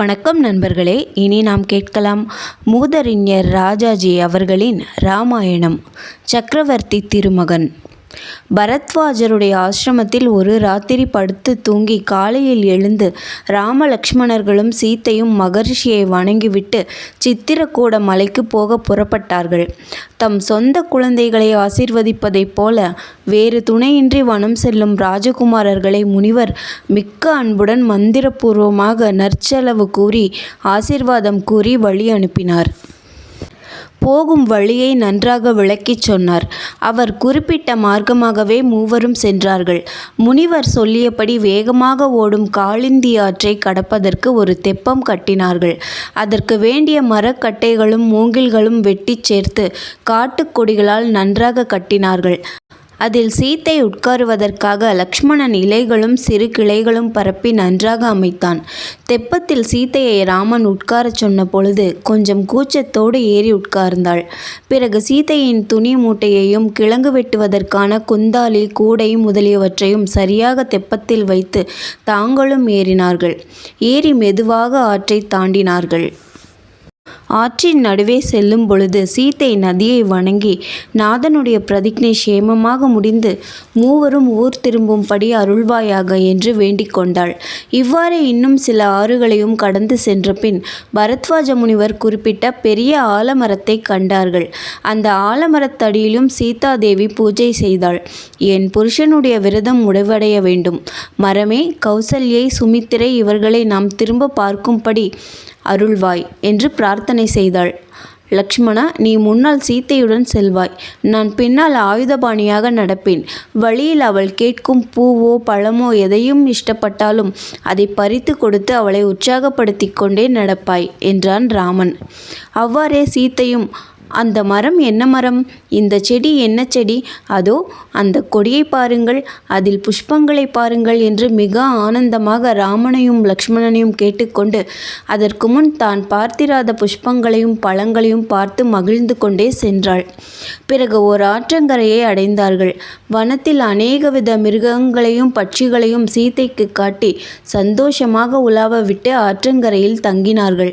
வணக்கம் நண்பர்களே. இனி நாம் கேட்கலாம் மூதறிஞர் ராஜாஜி அவர்களின் ராமாயணம். சக்கரவர்த்தி திருமகன். பரத்வாஜருடைய ஆசிரமத்தில் ஒரு ராத்திரி படுத்து தூங்கி காலையில் எழுந்து ராமலக்ஷ்மணர்களும் சீத்தையும் மகரிஷியை வணங்கிவிட்டு சித்திரக்கூட மலைக்கு போக புறப்பட்டார்கள். தம் சொந்த குழந்தைகளை ஆசீர்வதிப்பதைப் போல வேறு துணையின்றி வனம் செல்லும் ராஜகுமாரர்களை முனிவர் மிக்க அன்புடன் மந்திரபூர்வமாக நற்செலவு கூறி ஆசீர்வாதம் கூறி வழி அனுப்பினார். போகும் வழியை நன்றாக விளக்கிச் சொன்னார். அவர் குறிப்பிட்ட மார்க்கமாகவே மூவரும் சென்றார்கள். முனிவர் சொல்லியபடி வேகமாக ஓடும் காளிந்தி ஆற்றை கடப்பதற்கு ஒரு தெப்பம் கட்டினார்கள். அதற்கு வேண்டிய மரக்கட்டைகளும் மூங்கில்களும் வெட்டிச் சேர்த்து காட்டுக் கொடிகளால் நன்றாக கட்டினார்கள். அதில் சீத்தை உட்காருவதற்காக லக்ஷ்மணன் இலைகளும் சிறு கிளைகளும் பரப்பி நன்றாக அமைத்தான். தெப்பத்தில் சீத்தையை ராமன் உட்காரச் சொன்ன பொழுது கொஞ்சம் கூச்சத்தோடு ஏறி உட்கார்ந்தாள். பிறகு சீத்தையின் துணி மூட்டையையும் கிழங்கு வெட்டுவதற்கான குந்தாலி கூடை முதலியவற்றையும் சரியாக தெப்பத்தில் வைத்து தாங்களும் ஏறினார்கள். ஏறி மெதுவாக ஆற்றை தாண்டினார்கள். ஆற்றின் நடுவே செல்லும் பொழுது சீத்தை நதியை வணங்கி நாதனுடைய பிரதிஜை சேமமாக முடிந்து மூவரும் ஊர் திரும்பும்படி அருள்வாயாக என்று வேண்டிக் கொண்டாள். இவ்வாறு இன்னும் சில ஆறுகளையும் கடந்து சென்ற பின் பரத்வாஜ முனிவர் குறிப்பிட்ட பெரிய ஆலமரத்தை கண்டார்கள். அந்த ஆலமரத்தடியிலும் சீதாதேவி பூஜை செய்தாள். என் புருஷனுடைய விரதம் முடிவடைய வேண்டும். மரமே கௌசல்யை சுமித்திரை இவர்களை நாம் திரும்ப பார்க்கும்படி அருள்வாய் என்று பிரார்த்தனை செய்தாள். லக்ஷ்மணா நீ முன்னால் சீத்தையுடன் செல்வாய். நான் பின்னால் ஆயுதபாணியாக நடப்பேன். வழியில் அவள் கேட்கும் பூவோ பழமோ எதையும் இஷ்டப்பட்டாலும் அதை பறித்து கொடுத்து அவளை உற்சாகப்படுத்தி கொண்டே நடப்பாய் என்றான் ராமன். அவ்வாறே சீத்தையும் அந்த மரம் என்ன மரம்? இந்த செடி என்ன செடி? அதோ அந்த கொடியை பாருங்கள் அதில் புஷ்பங்களை பாருங்கள் என்று மிக ஆனந்தமாக ராமனையும் லக்ஷ்மணனையும் கேட்டுக்கொண்டு அதற்கு முன் தான் பார்த்திராத புஷ்பங்களையும் பழங்களையும் பார்த்து மகிழ்ந்து கொண்டே சென்றாள். பிறகு ஓர் ஆற்றங்கரையை அடைந்தார்கள். வனத்தில் அநேகவித மிருகங்களையும் பட்சிகளையும் சீதைக்கு காட்டி சந்தோஷமாக உலாவ விட்டு ஆற்றங்கரையில் தங்கினார்கள்.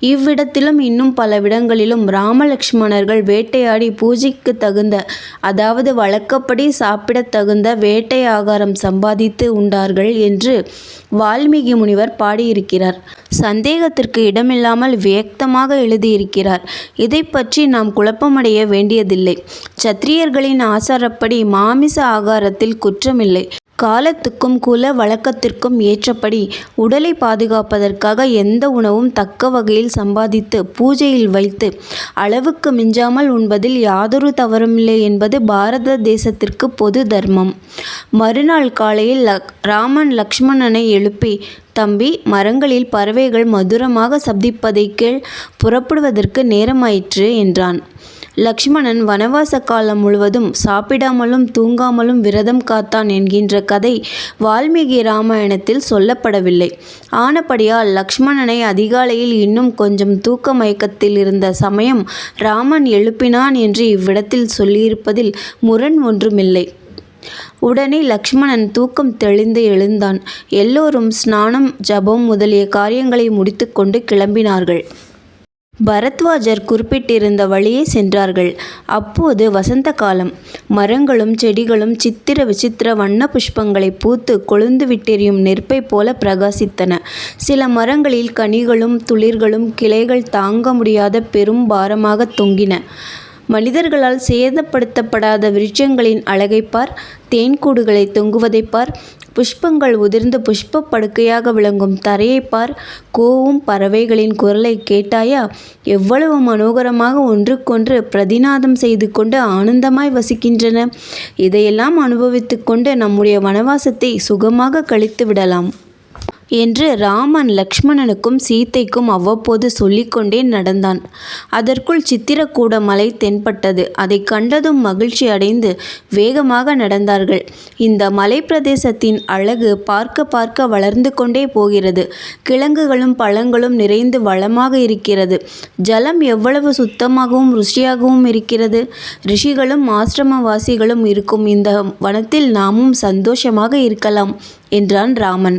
இவ்விடத்திலும் இன்னும் பல விடங்களிலும் ராமலக்ஷ்மணர்கள் வேட்டையாடி பூஜைக்கு தகுந்த அதாவது வழக்கப்படி சாப்பிடத் தகுந்த வேட்டை ஆகாரம் சம்பாதித்து உண்டார்கள் என்று வால்மீகி முனிவர் பாடியிருக்கிறார். சந்தேகத்திற்கு இடமில்லாமல் வியக்தமாக எழுதியிருக்கிறார். இதை பற்றி நாம் குழப்பமடைய வேண்டியதில்லை. சத்திரியர்களின் ஆசாரப்படி மாமிச ஆகாரத்தில் குற்றமில்லை. காலத்துக்கும் குல வழக்கத்திற்கும் ஏற்றபடி உடலை பாதுகாப்பதற்காக எந்த உணவும் தக்க வகையில் சம்பாதித்து பூஜையில் வைத்து அளவுக்கு மிஞ்சாமல் உண்பதில் யாதொரு தவறுமில்லை என்பது பாரத தேசத்திற்கு பொது தர்மம். மறுநாள் காலையில் ராமன் லக்ஷ்மணனை எழுப்பி தம்பி மரங்களில் பறவைகள் மதுரமாக சப்திப்பதை கேள் புறப்படுவதற்கு நேரமாயிற்று என்றான். லக்ஷ்மணன் வனவாச காலம் முழுவதும் சாப்பிடாமலும் தூங்காமலும் விரதம் காத்தான் என்கின்ற கதை வால்மீகி ராமாயணத்தில் சொல்லப்படவில்லை. ஆனபடியால் லக்ஷ்மணனை அதிகாலையில் இன்னும் கொஞ்சம் தூக்க மயக்கத்தில் இருந்த சமயம் ராமன் எழுப்பினான் என்று இவ்விடத்தில் சொல்லியிருப்பதில் முரண் ஒன்றுமில்லை. உடனே லக்ஷ்மணன் தூக்கம் தெளிந்து எழுந்தான். எல்லோரும் ஸ்நானம் ஜபம் முதலிய காரியங்களை முடித்துக்கொண்டு கிளம்பினார்கள். பரத்வாஜர் குறிப்பிட்டிருந்த வழியே சென்றார்கள். அப்போது வசந்த காலம். மரங்களும் செடிகளும் சித்திர விசித்திர வண்ண புஷ்பங்களை பூத்து கொழுந்து விட்டெறியும் நெருப்பை போல பிரகாசித்தன. சில மரங்களில் கனிகளும் துளிர்களும் கிளைகள் தாங்க முடியாத பெரும் பாரமாக தொங்கின. மனிதர்களால் சேதப்படுத்தப்படாத விருட்சங்களின் அழகைப் பார் தேன்கூடுகளை தொங்குவதைப் பார் புஷ்பங்கள் உதிர்ந்து புஷ்ப படுக்கையாக விளங்கும் தரையைப் பார் கோவும் பறவைகளின் குரலை கேட்டாயா? எவ்வளவு மனோகரமாக ஒன்றுக்கொன்று பிரதிநாதம் செய்து கொண்டு ஆனந்தமாய் வசிக்கின்றன. இதையெல்லாம் அனுபவித்து கொண்டு நம்முடைய வனவாசத்தை சுகமாக கழித்து விடலாம். என்று ராமன் லக்ஷ்மணனுக்கும் சீத்தைக்கும் அவ்வப்போது சொல்லிக்கொண்டே நடந்தான். அதற்குள் சித்திரக்கூட மலை தென்பட்டது. அதை கண்டதும் மகிழ்ச்சி அடைந்து வேகமாக நடந்தார்கள். இந்த மலை பிரதேசத்தின் அழகு பார்க்க பார்க்க வளர்ந்து கொண்டே போகிறது. கிழங்குகளும் பழங்களும் நிறைந்து வளமாக இருக்கிறது. ஜலம் எவ்வளவு சுத்தமாகவும் ருசியாகவும் இருக்கிறது. ரிஷிகளும் ஆசிரமவாசிகளும் இருக்கும் இந்த வனத்தில் நாமும் சந்தோஷமாக இருக்கலாம் என்றான் ராமன்.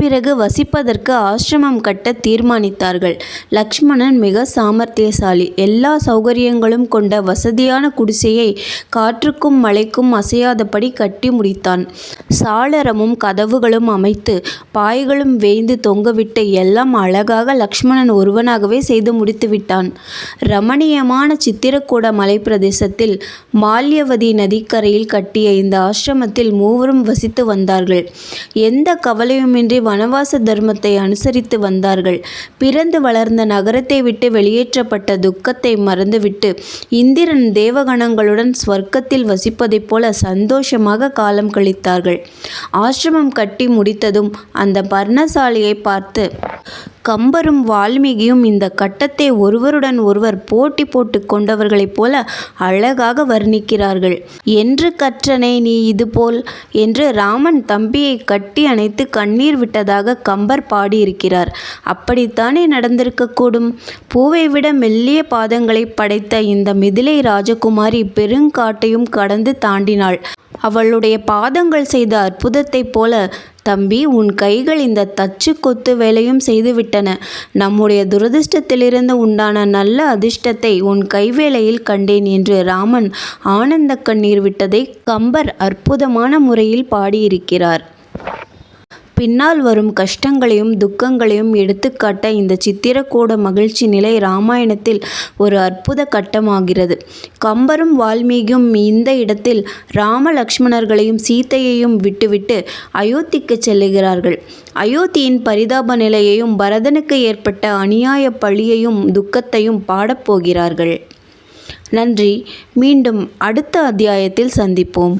பிறகு வசிப்பதற்கு ஆசிரமம் கட்ட தீர்மானித்தார்கள். லக்ஷ்மணன் மிக சாமர்த்தியசாலி. எல்லா சௌகரியங்களும் கொண்ட வசதியான குடிசையை காற்றுக்கும் மழைக்கும் அசையாதபடி கட்டி முடித்தான். சாளரமும் கதவுகளும் அமைத்து பாய்களும் வேய்ந்து தொங்கவிட்டு எல்லாம் அழகாக லக்ஷ்மணன் ஒருவனாகவே செய்து முடித்துவிட்டான் ரமணீயமான சித்திரக்கூட மலைப்பிரதேசத்தில் மால்யவதி நதிக்கரையில் கட்டிய இந்த ஆசிரமத்தில் மூவரும் வசித்து வந்தார்கள். எந்த கவலையுமின்றி வனவாச தர்மத்தை அனுசரித்து வந்தார்கள். பிறந்து வளர்ந்த நகரத்தை விட்டு வெளியேற்றப்பட்ட துக்கத்தை மறந்துவிட்டு இந்திரன் தேவகணங்களுடன் ஸ்வர்க்கத்தில் வசிப்பதைப் போல சந்தோஷமாக காலம் கழித்தார்கள். ஆசிரமம் கட்டி முடித்ததும் அந்த பர்ணசாலையை பார்த்து கம்பரும் வால்மீகியும் இந்த கட்டத்தை ஒருவருடன் ஒருவர் போட்டி போட்டு கொண்டவர்களைப் போல அழகாக வர்ணிக்கிறார்கள். என்று கற்றனை நீ இதுபோல் என்று ராமன் தம்பியை கட்டி அணைத்து கண்ணீர் விட்டதாக கம்பர் பாடியிருக்கிறார். அப்படித்தானே நடந்திருக்கக்கூடும். பூவை விட மெல்லிய பாதங்களை படைத்த இந்த மிதிலை ராஜகுமாரி பெருங்காட்டையும் கடந்து தாண்டினாள். அவளுடைய பாதங்கள் செய்த அற்புதத்தைப் போல தம்பி உன் கைகள் இந்த தச்சு கொத்து வேலையும் செய்துவிட்டன. நம்முடைய துரதிர்ஷ்டத்திலிருந்து உண்டான நல்ல அதிர்ஷ்டத்தை உன் கைவேலையில் கண்டேன் என்று ராமன் ஆனந்த கண்ணீர் விட்டதை கம்பர் அற்புதமான முறையில் பாடியிருக்கிறார். பின்னால் வரும் கஷ்டங்களையும் துக்கங்களையும் எடுத்துக்காட்ட இந்த சித்திரக்கூட மகிழ்ச்சி நிலை ராமாயணத்தில் ஒரு அற்புத கட்டமாகிறது. கம்பரும் வால்மீகியும் இந்த இடத்தில் ராம லக்ஷ்மணர்களையும் சீதையையும் விட்டுவிட்டு அயோத்திக்கு செல்லுகிறார்கள் அயோத்தியின் பரிதாப நிலையையும் பரதனுக்கு ஏற்பட்ட அநியாய பழியையும் துக்கத்தையும் பாடப்போகிறார்கள் நன்றி. மீண்டும் அடுத்த அத்தியாயத்தில் சந்திப்போம்.